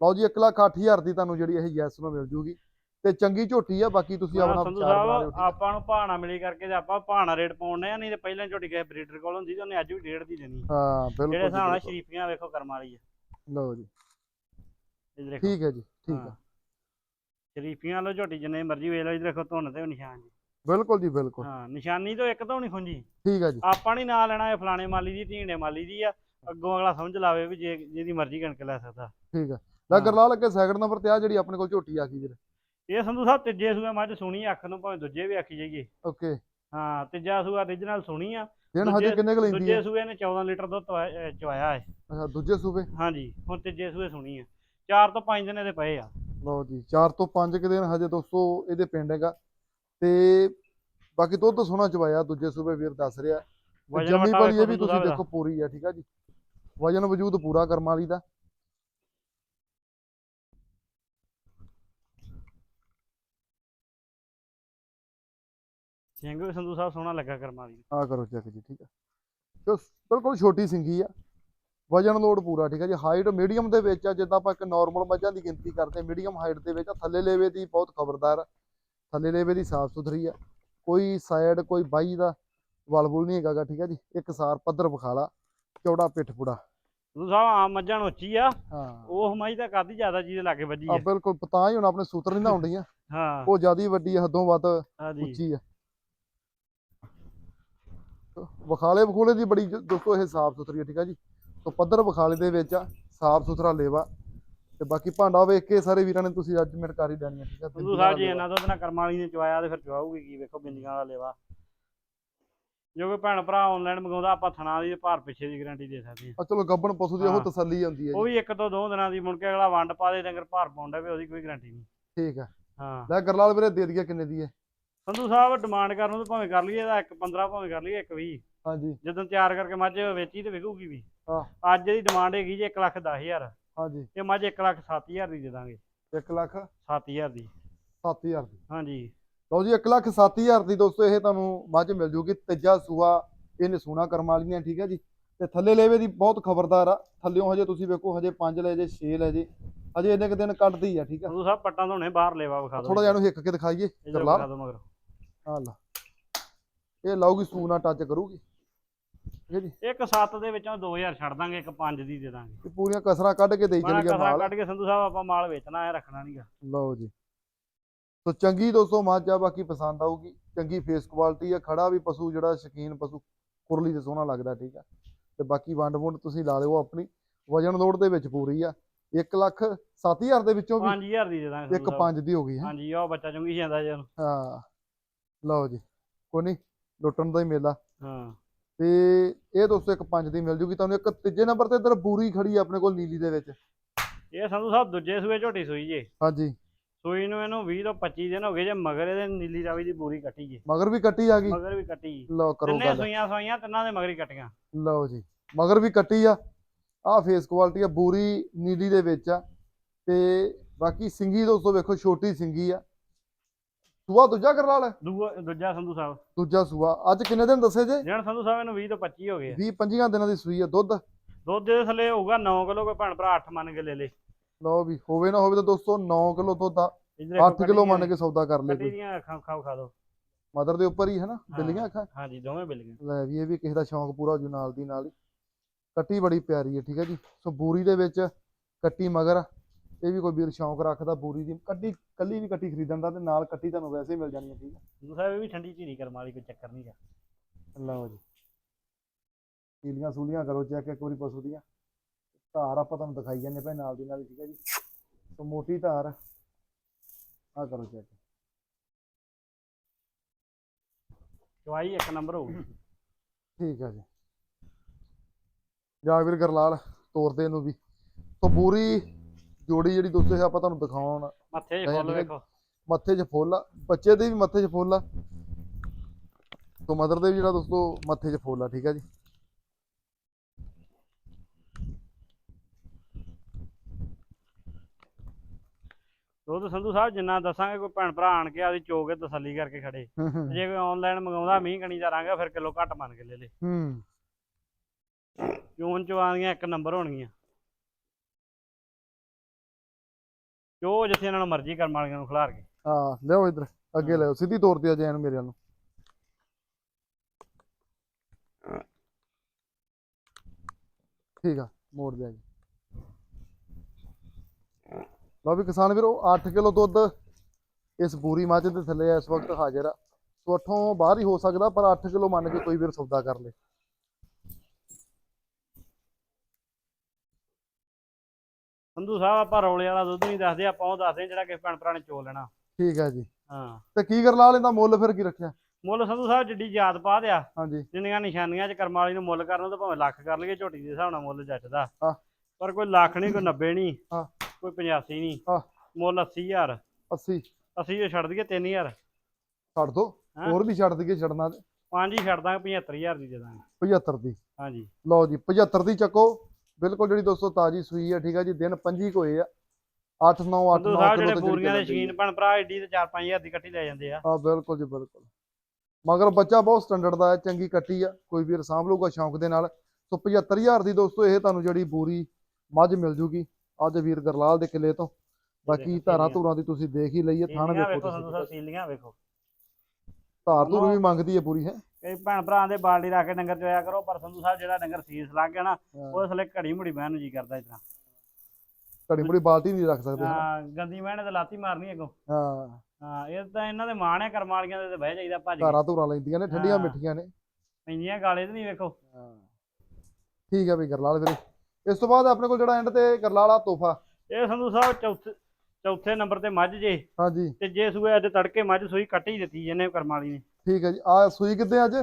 ਲਓ ਜੀ 1 ਲੱਖ 8000 ਦੀ ਤੁਹਾਨੂੰ ਜਿਹੜੀ ਇਹ ਯੈਸ ਨੂੰ ਮਿਲ ਜੂਗੀ। ਤੇ ਚੰਗੀ ਝੋਟੀ ਆ ਬਾਕੀ ਤੁਸੀਂ ਆਪਣਾ ਸੰਧੂ ਵਿਚਾਰ ਬਣਾ ਲਿਓ ਸਾਹਿਬ ਠੀਕ? ਆਪਾਂ ਨੂੰ ਭਾਣਾ ਮਿਲੀ ਕਰਕੇ ਤੇ ਆਪਾਂ ਭਾਣਾ ਰੇਟ ਪਾਉਣੇ ਆ ਨਹੀਂ ਤੇ ਪਹਿਲਾਂ ਝੋਟੀ ਕਿਸੇ ਬਰੀਡਰ ਕੋਲ ਹੁੰਦੀ ਤੇ ਉਹਨੇ ਅੱਜ ਵੀ ਡੇਢ ਦੀ ਦੇਣੀ ਹਾਂ ਜਿਹੜੇ ਬਿਲਕੁਲ ਹਿਸਾਬ ਨਾਲ ਜੀ, ਸ਼ਰੀਫੀਆਂ ਵੇਖੋ ਕਰਮ ਵਾਲੀ ਆ। ਲਓ ਜੀ। ਇਹ ਦੇਖੋ। ਠੀਕ ਹੈ ਜੀ ਠੀਕ ਹਾਂ। ਆ ਸ਼ਰੀਫੀਆਂ ਲੋ ਝੋਟੀ ਜਿੰਨੇ ਮਰਜ਼ੀ ਵੇਖ ਲਓ ਇਹ ਦੇਖੋ ਧੁੰਨ ਤੇ ਵੀ ਨਿਸ਼ਾਨ ਜੀ। ਬਿਲਕੁਲ ਜੀ ਬਿਲਕੁਲ। ਹਾਂ ਨਿਸ਼ਾਨੀ ਤੋਂ ਇੱਕ ਤੋਂ ਨਹੀਂ ਖੁੰਜੀ ਠੀਕ ਹੈ ਜੀ। ਆਪਾਂ ਨਹੀਂ ਨਾਂ ਲੈਣਾ ਇਹ ਫਲਾਣੇ ਮਾਲੀ ਦੀ ਢੀਂਡੇ ਮਾਲੀ ਦੀ ਆ। ਅੱਗੋਂ ਅਗਲਾ ਸਮਝ ਲਾਵੇ ਵੀ ਜੇ ਜਿਹਦੀ ਮਰਜ਼ੀ ਕਣਕ ਲੈ ਸਕਦਾ। ਠੀਕ ਆ। ਲੈ ਹਾਂ। ਗਰਲਾਲ ਅੱਗੇ ਸੈਕਿੰਡ ਨੰਬਰ ਤੇ ਆ ਜਿਹੜੀ ਆਪਣੇ ਕੋਲ ਝੋਟੀ ਆ ਗਈ ਵੀਰੇ। ਇਹ ਸੰਧੂ ਸਾਹਿਬ ਤੀਜੇ ਸੂਏ ਮੱਝ ਸੁਣੀ ਅੱਖ ਨੂੰ ਭਾਵੇਂ ਦੂਜੇ ਵੀ ਆਖੀ ਜਾਈਏ। ਓਕੇ। ਹਾਂ ਤੀਜਾ ਸੂਆ origignal ਸੁਣੀ ਆ। ਦਿਨ ਹਜੇ ਦੂਜੇ- ਕਿੰਨੇ ਕੁ ਲੈਂਦੀ ਦੂਜੇ ਹੈ? ਸੂਏ ਨੇ 14 ਲੀਟਰ ਦੁੱਧ ਚਵਾ- ਅਹ ਚਵਾਇਆ ਹੈ। ਅੱਛਾ ਦੂਜੇ ਸੂਬੇ ਹਾਂਜੀ ਹੁਣ ਤੀਜੇ ਸੂਏ ਸੁਣੀ ਆ। ਚਾਰ ਤੋਂ ਪੰਜ ਦਿਨ ਇਹਦੇ ਪਏ ਆ। ਲਓ ਜੀ 4 ਤੋਂ 5 ਕਿ ਦਿਨ ਹਜੇ ਦੋਸਤੋ ਇਹਦੇ ਪਿੰਡ ਹੈਗਾ। ਤੇ ਬਾਕੀ ਦੁੱਧ ਸੋਹਣਾ ਚਵਾਇਆ ਦੂਜੇ ਸੂਬੇ ਵੀਰ ਦੱਸ ਰਿਹਾ। ਤੇ ਵਜਨ ਜੰਮੀ ਵਟਾ ਭਲੀ ਇਹ ਵੀ ਵੇਖੋ ਤੁਸੀਂ ਦੇਖੋ ਪੂਰੀ ਆ ਠੀਕ ਆ ਜੀ। ਵਜਨ ਵਜੂਦ ਪੂਰਾ ਕਰਮ ਵਾਲੀ ਦਾ। ਸਿੰਘ ਵੀ ਸੰਧੂ ਸਾਹਿਬ ਸੋਹਣਾ ਲੱਗਾ ਕਰਮਾਂ ਦੀ ਆ ਕਰੋ ਚੈੱਕ ਜੀ ਠੀਕ ਆ। ਤੇ ਬਿਲਕੁਲ ਛੋਟੀ ਸਿੰਗੀ ਆ। ਵਜਨ ਲੋਡ ਪੂਰਾ ਠੀਕ ਆ ਜੀ। ਹਾਈਟ ਮੀਡੀਅਮ ਦੇ ਵਿੱਚ ਆ ਜਿੱਦਾਂ ਆਪਾਂ ਇੱਕ ਨਾਰਮਲ ਮੱਝਾਂ ਦੀ ਗਿਣਤੀ ਕਰਦੇ ਮੀਡੀਅਮ ਹਾਈਟ ਦੇ ਵਿੱਚ ਆ। ਥੱਲੇ ਲੇਵੇ ਦੀ ਬਹੁਤ ਖਬਰਦਾਰ ਥੱਲੇ ਲੇਵੇ ਦੀ ਸਾਫ਼ ਸੁਥਰੀ ਆ। ਕੋਈ ਸਾਈਡ ਕੋਈ ਬਾਈ ਦਾ ਵਲਬੁਲ ਨਹੀਂ ਹੈਗਾਗਾ ਠੀਕ ਆ ਜੀ। ਇੱਕ ਸਾਰ ਪੱਧਰ ਵਿਖਾਲਾ ਚੌੜਾ ਪਿੱਠ ਪੁੜਾ। ਸੰਧੂ ਸਾਹਿਬ ਆਮ ਮੱਝਾਂ ਨੂੰ ਉੱਚੀ ਆ। ਹਾਂ। ਉਹ ਹਮਾਈ ਤਾਂ ਕਾਦੀ ਜ਼ਿਆਦਾ ਜਿਹਦੇ ਲਾਗੇ ਵੱਜੀ ਆ ਬਿਲਕੁਲ ਪਤਾ ਹੀ ਹੁਣ ਆਪਣੇ ਸੂਤਰ ਨਹੀਂ ਨਾ ਆਉਂਦੀਆਂ। ਹਾਂ। ਉਹ ਜਿਆਦੀ ਵੱਡੀ ਹੱਦੋਂ ਵੱਧ ਉੱਚੀ ਆ। ਵਿਖਾਲੇ ਵਿਖੂਲੇ ਦੀ ਬੜੀ ਦੋਸਤੋ ਇਹ ਸਾਫ਼ ਸੁਥਰੀ ਆ ਠੀਕ ਆ ਜੀ। ਤੋ ਪੱਧਰ ਵਿਖਾਲੇ ਦੇ ਵਿੱਚ ਆ ਸਾਫ਼ ਸੁਥਰਾ ਲੇਵਾ। ਤੇ ਬਾਕੀ ਭਾਂਡਾ ਵੇਖ ਕੇ ਸਾਰੇ ਵੀਰਾਂ ਨੇ ਤੁਸੀਂ ਅੱਜ ਮਿੰਟਕਾਰੀ ਲੈਣੀ ਆ ਠੀਕ ਆ। ਬਿੰਦੀਆਂ ਸਾਹਿਬ ਜੀ। ਇਹਨਾਂ ਤੋਂ ਬਿਨਾ ਕਰਮਾਂ ਵਾਲੀ ਨੇ ਚਵਾਇਆ ਤੇ ਫਿਰ ਚਵਾਊਗੀ ਕੀ ਵੇਖੋ ਬਿੰਦੀਆਂ ਦਾ ਲੇਵਾ। ਜੋ ਕੋਈ ਭੈਣ ਭਰਾ ਆਨਲਾਈਨ ਮੰਗਾਉਂਦਾ ਆਪਾਂ ਥਣਾ ਦੀ ਭਾਰ ਪਿੱਛੇ ਦੀ ਗਾਰੰਟੀ ਦੇ ਸਕਦੇ ਹਾਂ ਆ ਚਲੋ ਗੱਬਣ ਪਸ਼ੂ ਦੀ ਉਹ ਹਾਂ। ਤਸੱਲੀ ਹੁੰਦੀ ਹੈ ਉਹ ਵੀ ਇੱਕ ਤੋਂ ਦੋ ਦਿਨਾਂ ਦੀ ਮੁੜ ਕੇ ਅਗਲਾ ਵੰਡ ਪਾ ਦੇ ਡੰਗਰ ਭਾਰ ਪਾਉਂਦਾ ਵੀ ਉਹਦੀ ਕੋਈ ਗਾਰੰਟੀ ਨਹੀਂ। ਠੀਕ ਆ। ਹਾਂ। ਲੈ ਗਰਲਾਲ ਵੀਰੇ ਦੇ ਦਈਏ ਕਿੰਨੇ ਦੀ ਹੈ। ਸੰਧੂ ਸਾਹਿਬ ਡਿਮਾਂਡ ਕਰਨ ਨੂੰ ਤਾਂ ਭਾਵੇਂ ਕਰ ਲਈਏ ਇਹਦਾ ਇੱਕ 15 ਭਾਵੇਂ ਕਰ ਲਈਏ ਇੱਕ 20 ਹਾਂਜੀ। ਜਦੋਂ ਤਿਆਰ ਕਰਕੇ ਮੱਝ ਵੇਚੀ ਤੇ ਵਿਕੂਗੀ ਵੀ। ਹਾਂ। ਅੱਜ ਦੀ ਡਿਮਾਂਡ ਹੈਗੀ ਜੀ 1 ਲੱਖ 10000 ਹਾਂਜੀ। ਇਹ ਮੱਝ 1 ਲੱਖ 7000 ਦੀ ਦੇ ਦਾਂਗੇ। 1 ਲੱਖ 7000 ਦੀ। 7000 ਦੀ। ਹਾਂਜੀ। ਲਓ ਜੀ 1 ਲੱਖ 7000 ਦੀ ਦੋਸਤੋ ਇਹ ਤੁਹਾਨੂੰ ਮੱਝ ਮਿਲ ਜੂਗੀ। ਤੀਜਾ ਸੂਆ ਇਹਨੇ ਸੋਨਾ ਕਰਮ ਵਾਲੀਆਂ ਠੀਕ ਹੈ ਜੀ? ਤੇ ਥੱਲੇ ਲੇਵੇ ਦੀ ਬਹੁਤ ਖਬਰਦਾਰ ਆ। ਥੱਲਿਓਂ ਹਜੇ ਤੁਸੀਂ ਵੇਖੋ ਹਜੇ 5 ਲੈ ਜੇ 6 ਲੈ ਜੇ। ਹਜੇ ਇੰਨੇ ਕੁ ਦਿਨ ਕੱਢਦੀ ਆ ਠੀਕ ਆ ਸੰਧੂ ਸਾਹਿਬ ਪੱਟਾਂ ਤੋਂ ਹੁਣੇ ਬਾਹਰ ਲੈਵਾ ਵਿਖਾ ਦਿਓ। ਥੋੜਾ ਜਿਹਾ ਇਹਨੂੰ ਹਿੱਕ ਕੇ ਦਿਖਾਈਏ ਇੱਧਰ ਆ ਲਾ ਇਹ ਲਾਊਗੀ ਸੂਨਾ ਟੱਚ ਕਰੂਗੀ। ਠੀਕ ਹੈ ਜੀ? ਇੱਕ 7 ਦੇ ਵਿੱਚੋਂ 2000 ਛੱਡ ਦਾਂਗੇ ਇੱਕ 5 ਦੀ ਦੇ ਦਾਂਗੇ। ਤੇ ਪੂਰੀਆਂ ਕਸਰਾਂ ਕੱਢ ਕੇ ਦੇਈ ਚੱਲੀਏ ਕਸਰਾ ਮਾਲ ਕੱਢ ਕੇ ਸੰਧੂ ਸਾਹਿਬ ਆਪਾਂ ਮਾਲ ਵੇਚਣਾ ਹੈ ਰੱਖਣਾ ਨਹੀਂਗਾ ਲਓ ਜੀ। ਸੋ ਚੰਗੀ ਦੋਸਤੋ ਮੱਝ ਬਾਕੀ ਪਸੰਦ ਆਊਗੀ। ਚੰਗੀ ਫੇਸ ਕੁਆਲਿਟੀ ਆ ਖੜਾ ਵੀ ਪਸ਼ੂ ਜਿਹੜਾ ਸ਼ਕੀਨ ਪਸ਼ੂ ਕੁਰਲੀ ਤੇ ਸੋਹਣਾ ਲੱਗਦਾ ਠੀਕ ਆ। ਤੇ ਬਾਕੀ ਵੰਡ ਵੁੰਡ ਤੁਸੀਂ ਲਾ ਲਿਓ ਆਪਣੀ। ਵਜਨ ਲੋਡ ਦੇ ਵਿੱਚ ਪੂਰੀ ਆ। 1 ਲੱਖ 7000 ਦੇ ਵਿੱਚੋਂ ਵੀ 5000 ਦੀ ਦੇ ਦਾਂਗੇ ਇੱਕ। 5 ਦੀ ਹੋ ਗਈ ਹੈ। ਹਾਂਜੀ ਉਹ ਬੱਚਾ ਚੁੰਗੀ ਜਾਂਦਾ ਜੀ। ਹਾਂ। ਲਓ ਜੀ ਕੋਈ ਨਹੀਂ ਲੁੱਟਣ ਦਾ ਹੀ ਮੇਲਾ। ਹਾਂ। ਤੇ ਇਹ ਦੋਸਤੋ ਇੱਕ 5 ਦੀ ਮਿਲ ਜੂਗੀ ਤੁਹਾਨੂੰ ਇੱਕ ਤੀਜੇ ਨੰਬਰ ਤੇ ਇਧਰ ਬੂਰੀ ਖੜੀ ਆ ਆਪਣੇ ਕੋਲ ਨੀਲੀ ਦੇ ਵਿੱਚ। ਇਹ ਸੰਧੂ ਸਾਹਿਬ ਦੂਜੇ ਸੂਏ ਝੋਟੀ ਸੂਈ ਜੇ। ਹਾਂਜੀ। ਸੂਈ ਨੂੰ ਇਹਨੂੰ 20 ਤੋਂ 25 ਦਿਨ ਹੋ ਗਏ ਜੇ ਮਗਰ ਇਹਦੇ ਨੀਲੀ ਰਾਵੀ ਦੀ ਪੂਰੀ ਕੱਟੀ ਜੇ। ਮਗਰ ਵੀ ਕੱਟੀ ਆ ਗਈ। ਮਗਰ ਵੀ ਕੱਟੀ ਲਓ ਕਰੋ ਤਿੰਨੇ ਗੱਲ। ਸੂਈਆਂ ਸੂਈਆਂ ਤਿੰਨਾਂ ਦੇ ਮਗਰ ਹੀ ਕੱਟੀਆਂ। ਲਓ ਜੀ ਮਗਰ ਵੀ ਕੱਟੀ ਆ। ਆ ਫੇਸ ਕੁਆਲਿਟੀ ਆ ਬੂਰੀ ਨੀਲੀ ਦੇ ਵਿੱਚ ਆ। ਤੇ ਬਾਕੀ ਸਿੰਗੀ ਦੋਸਤੋ ਵੇਖੋ ਛੋਟੀ ਸਿੰਗੀ ਆ। ਸੂਆ ਦੂਜਾ ਕਰ ਲਾਲ ਦੂਆ ਦੂਜਾ ਸੰਧੂ ਸਾਹਿਬ। ਦੂਜਾ ਸੂਆ। ਅੱਜ ਕਿੰਨੇ ਦਿਨ ਦੱਸੇ ਜੇ? ਜਣ ਸੰਧੂ ਸਾਹਿਬ ਇਹਨੂੰ 20 ਤੋਂ 25 ਹੋ ਗਏ ਆ। 20 25 ਦਿਨਾਂ ਦੀ ਸੂਈ ਆ ਦੁੱਧ? ਦੁੱਧ ਦੇ ਥੱਲੇ ਹੋਊਗਾ 9 ਕਿਲੋ ਕੋਈ ਭੈਣ ਭਰਾ 8 ਮੰਨ ਕੇ ਲੈ ਲੇ। ਲਓ ਵੀ ਹੋਵੇ ਨਾ ਹੋਵੇ ਤਾਂ ਦੋਸਤੋ 9 ਕਿਲੋ ਇੱਧਰ ਦੇਖੋ 8 ਕਿਲੋ ਮੰਨ ਕੇ ਸੌਦਾ ਕਰ ਲੈ ਕੋਈ। ਅੱਖਾਂ ਖਾਓ ਖਾ ਦੋ ਮਦਰ ਦੇ ਉੱਪਰ ਹੀ ਹੈ ਨਾ ਹਾਂ। ਬਿੱਲੀਆਂ ਅੱਖਾਂ? ਹਾਂਜੀ ਦੋਵੇਂ ਬਿੱਲੀਆਂ। ਲੈ ਵੀ ਇਹ ਵੀ ਕਿਸੇ ਦਾ ਸ਼ੌਂਕ ਪੂਰਾ ਹੋ ਜੂ ਨਾਲ ਦੀ ਨਾਲ ਹੀ। ਕੱਟੀ ਬੜੀ ਪਿਆਰੀ ਹੈ ਠੀਕ ਹੈ ਜੀ? ਸੋ ਬੂਰੀ ਦੇ ਵਿੱਚ ਕੱਟੀ ਮਗਰ। ਇਹ ਵੀ ਕੋਈ ਵੀਰ ਸ਼ੌਂਕ ਰੱਖਦਾ ਬੂਰੀ ਦੀ ਕੱਟੀ ਕੱਲੀ ਵੀ ਕੱਟੀ ਖਰੀਦਣ ਦਾ ਤੇ ਨਾਲ ਕੱਟੀ ਤੁਹਾਨੂੰ ਵੈਸੇ ਹੀ ਮਿਲ ਜਾਣੀ ਹੈ ਠੀਕ ਹੈ ਸੰਧੂ ਸਾਹਿਬ ਇਹ ਵੀ ਠੰਡੀ ਝੀਰੀ ਕਰਮ ਵਾਲੀ ਕੋਈ ਚੱਕਰ ਨਹੀਂ ਗਾ। ਲਓ ਜੀ। ਕੀਲੀਆਂ ਸੂਲੀਆਂ ਕਰੋ ਚੈੱਕ ਇੱਕ ਵਾਰੀ ਪਸ਼ੂ ਦੀਆਂ ਧਾਰ ਆਪਾਂ ਤੁਹਾਨੂੰ ਦਿਖਾਈ ਜਾਂਦੇ ਪਏ ਨਾਲ ਦੀ ਨਾਲ ਹੀ, ਠੀਕ ਹੈ ਜੀ। ਸੋ ਮੋਟੀ ਧਾਰ ਆ ਕਰੋ ਚੈੱਕ। ਚਵਾਈ ਇੱਕ ਨੰਬਰ ਹੋਊਗੀ। ਠੀਕ ਹੈ ਜੀ। ਜਾ ਵੀਰ ਗਰਲਾਲ ਤੋਰਦੇ ਇਹਨੂੰ ਵੀ। ਸੋ ਬੂਰੀ ਜੋੜੀ ਜਿਹੜੀ ਦੋਸਤੋ ਇਹ ਆਪਾਂ ਤੁਹਾਨੂੰ ਦਿਖਾਉਣ। ਮੱਥੇ 'ਚ ਫੁੱਲ। ਵੇਖੋ। ਮੱਥੇ 'ਚ ਫੁੱਲ ਆ ਬੱਚੇ ਦੇ ਵੀ ਮੱਥੇ 'ਚ ਫੁੱਲ ਆ। ਸੋ ਮਦਰ ਦੇ ਵੀ ਜਿਹੜਾ ਦੋਸਤੋ ਮੱਥੇ 'ਚ ਫੁੱਲ ਆ ਠੀਕ ਹੈ ਜੀ। ਦੁੱਧ ਸੰਧੂ ਸਾਹਿਬ ਜਿੰਨਾ ਦੱਸਾਂਗੇ ਕੋਈ ਭੈਣ ਭਰਾ ਆਣ ਕੇ ਆਦੀ ਚੋ ਕੇ ਤਸੱਲੀ ਕਰਕੇ ਖੜੇ। ਤੇ ਜੇ ਕੋਈ ਆਨਲਾਈਨ ਮੰਗਾਉਂਦਾ ਮੀਂਹ ਕਣੀ ਦਾ ਰੰਗ ਆ, ਫਿਰ ਕਿਲੋ ਘੱਟ ਮੰਨ ਕੇ ਲੈ ਲੇ। ਹੂੰ। ਚੋਣ ਚਵਾਂਦੀਆਂ ਇੱਕ ਨੰਬਰ ਹੋਣਗੀਆਂ। ਜੋ ਜਿੱਥੇ ਇਹਨਾਂ ਨੂੰ ਮਰਜ਼ੀ ਕਰਮ ਵਾਲੀਆਂ ਨੂੰ ਖਿਲਾਰ ਕੇ। ਹਾਂ ਲਿਆਓ ਇੱਧਰ ਅੱਗੇ ਲਿਆਓ ਸਿੱਧੀ ਤੌਰ ਤੇ ਆ ਜੈਨ ਮੇਰੇ ਵੱਲ ਨੂੰ। ਠੀਕ ਆ ਮੋੜ ਦਿਆ ਜੀ। ਲਓ ਵੀ ਕਿਸਾਨ ਵੀਰੋ 8 ਕਿਲੋ ਦੁੱਧ ਇਸ ਬੂਰੀ ਮੱਝ ਦੇ ਥੱਲੇ ਇਸ ਵਕਤ ਹਾਜ਼ਰ ਆ। ਸੋ ਅੱਠੋਂ ਬਾਹਰ ਹੀ ਹੋ ਸਕਦਾ ਪਰ 8 ਕਿਲੋ ਮੰਨ ਕੇ ਕੋਈ ਵੀਰ ਸੌਦਾ ਕਰ ਲੇ। ਸੰਧੂ ਸਾਹਿਬ ਆਪਾਂ ਰੌਲੇ ਵਾਲਾ ਦੁੱਧ ਨਹੀਂ ਦੱਸਦੇ ਆਪਾਂ ਉਹ ਦੱਸਦੇ ਜਿਹੜਾ ਕਿਸੇ ਭੈਣ ਭਰਾ ਨੇ ਚੋ ਲੈਣਾ। ਠੀਕ ਹੈ ਜੀ। ਹਾਂ। ਤੇ ਕੀ ਕਰ ਲਾ ਲੈਂਦਾ ਮੁੱਲ ਫਿਰ ਕੀ ਰੱਖਿਆ? ਮੁੱਲ ਸੰਧੂ ਸਾਹਿਬ ਜਿੱਡੀ ਯਾਦ ਪਾ ਦਿਆ ਹਾਂਜੀ। ਜਿੰਨੀਆਂ ਨਿਸ਼ਾਨੀਆਂ 'ਚ ਕਰਮ ਵਾਲੀ ਨੂੰ ਮੁੱਲ ਕਰਨ ਤਾਂ ਭਾਵੇਂ ਲੱਖ ਕਰ ਲਈਏ ਝੋਟੀ ਦੇ ਹਿਸਾਬ ਨਾਲ ਮੁੱਲ ਜੱਜਦਾ ਹਾਂ। ਪਰ ਕੋਈ ਲੱਖ ਨਹੀਂ ਕੋਈ 90 ਨਹੀਂ ਹਾਂ। ਕੋਈ 85 ਨਹੀਂ ਹਾਂ। ਮੁੱਲ 80000 80 ਅਸੀਂ। ਜੇ ਛੱਡ ਦਈਏ 3000 ਛੱਡ ਦੋ? ਹੋਰ ਵੀ ਛੱਡ ਦਈਏ ਛੱਡਣਾ ਪੰਜ ਹੀ ਛੱਡ ਦਾਂਗੇ 75000 ਦੀ ਦੇ ਦਾਂਗੇ। 75 ਦੀ। ਹਾਂਜੀ। ਲਓ ਜੀ 75 ਦੀ ਚੱਕੋ। ਬਿਲਕੁਲ ਜਿਹੜੀ ਦੋਸਤੋ ਤਾਜੀ ਸੂਈ ਹੈ ਠੀਕ ਹੈ ਜੀ ਦਿਨ 25 ਕੁ ਹੋਏ ਆ। 8 9 8 ਸੰਧੂ 9 ਸਾਹਿਬ ਜਿਹੜੇ ਤੇ ਬੂਰੀਆਂ ਦੇ ਸ਼ਕੀਨ ਭੈਣ ਭਰਾ ਏਡੀ ਤੇ 4-5000 ਦੀ ਕੱਟੀ ਲੈ ਜਾਂਦੇ ਆ। ਹਾਂ ਬਿਲਕੁਲ ਜੀ ਬਿਲਕੁਲ। ਮਗਰ ਬੱਚਾ ਬਹੁਤ ਸਟੈਂਡਰਡ ਦਾ ਹੈ ਚੰਗੀ ਕੱਟੀ ਆ ਕੋਈ ਵੀਰ ਸਾਂਭ ਲਊਗਾ ਸ਼ੌਂਕ ਦੇ ਨਾਲ। ਸੋ 75000 ਦੀ ਦੋਸਤੋ ਇਹ ਤੁਹਾਨੂੰ ਜਿਹੜੀ ਬੂਰੀ ਮੱਝ ਮਿਲ ਜੂਗੀ ਅੱਜ ਵੀਰ ਗਰਲਾਲ ਦੇ ਕਿਲੇ ਤੋਂ। ਬਾਕੀ ਧਾਰਾਂ। ਧੂਰਾਂ ਦੀ ਤੁਸੀਂ ਦੇਖ ਹੀ ਲਈਏ ਥਣ ਵੇਖੋ ਤੁਸੀਂ ਸੀਲੀਆਂ ਵੇਖੋ। ਧਾਰ ਧੂਰ ਵੀ ਮੰਗਦੀ ਹੈ ਪੂਰੀ ਹੈ? ਕਈ ਭੈਣ ਭਰਾ ਦੇ ਬਾਲਟੀ ਰੱਖ ਕੇ ਡੰਗਰ ਚੋਇਆ ਕਰੋ ਪਰ ਸੰਧੂ ਸਾਹਿਬ ਜਿਹੜਾ ਡੰਗਰ ਸੀਸ ਲੱਗ ਗਿਆ ਨਾ ਉਹ ਥਲੇ ਘੜੀ ਮੁੜੀ ਬਹਿਣ ਨੂੰ ਜੀ ਕਰਦਾ ਇਤਨਾ ਘੜੀ ਮੁੜੀ ਬਾਲਟੀ ਨਹੀਂ ਰੱਖ ਸਕਦੇ। ਹਾਂ ਗੰਦੀ ਮੈਨੇ ਤੇ ਲਾਤੀ ਮਾਰਨੀ ਅੱਗੋਂ। ਹਾਂ। ਹਾਂ ਇਹ ਤਾਂ ਇਹਨਾਂ ਦੇ ਮਾਣ ਹੈ ਕਰਮ ਵਾਲੀਆਂ ਦੇ ਤੇ ਬਹਿ ਜਾਈਦਾ ਭੱਜ ਕੇ। ਧਾਰਾਂ ਧੂਰਾਂ ਲੈਂਦੀਆਂ ਨੇ ਠੰਡੀਆਂ ਹਾਂ। ਮਿੱਠੀਆਂ ਨੇ। ਪੈਂਦੀਆਂ ਗਾਲੇ ਤੇ ਨਹੀਂ ਵੇਖੋ। ਠੀਕ ਹੈ ਵੀ ਗਰਲਾਲ ਵੀਰੇ। ਇਸ ਤੋਂ ਬਾਅਦ ਆਪਣੇ ਕੋਲ ਜਿਹੜਾ ਐਂਡ ਤੇ ਗਰਲਾਲ ਵਾਲਾ ਤੋਹਫਾ। ਇਹ ਸੰਧੂ ਸਾਹਿਬ ਚੌਥੇ ਚੌਥੇ ਨੰਬਰ ਤੇ ਮੱਝ ਜੇ। ਹਾਂਜੀ। ਤੇ ਜੇ ਸੂਏ ਅੱਜ ਤੜਕੇ ਮੱਝ ਸੂਈ ਕੱਟੀ ਦਿੱਤੀ ਜਿਹਨੇ ਕਰਮ ਵਾਲੀ ਨੇ। ਠੀਕ ਹੈ ਜੀ। ਆ ਸੂਈ ਕਿੱਦੇ ਅੱਜ?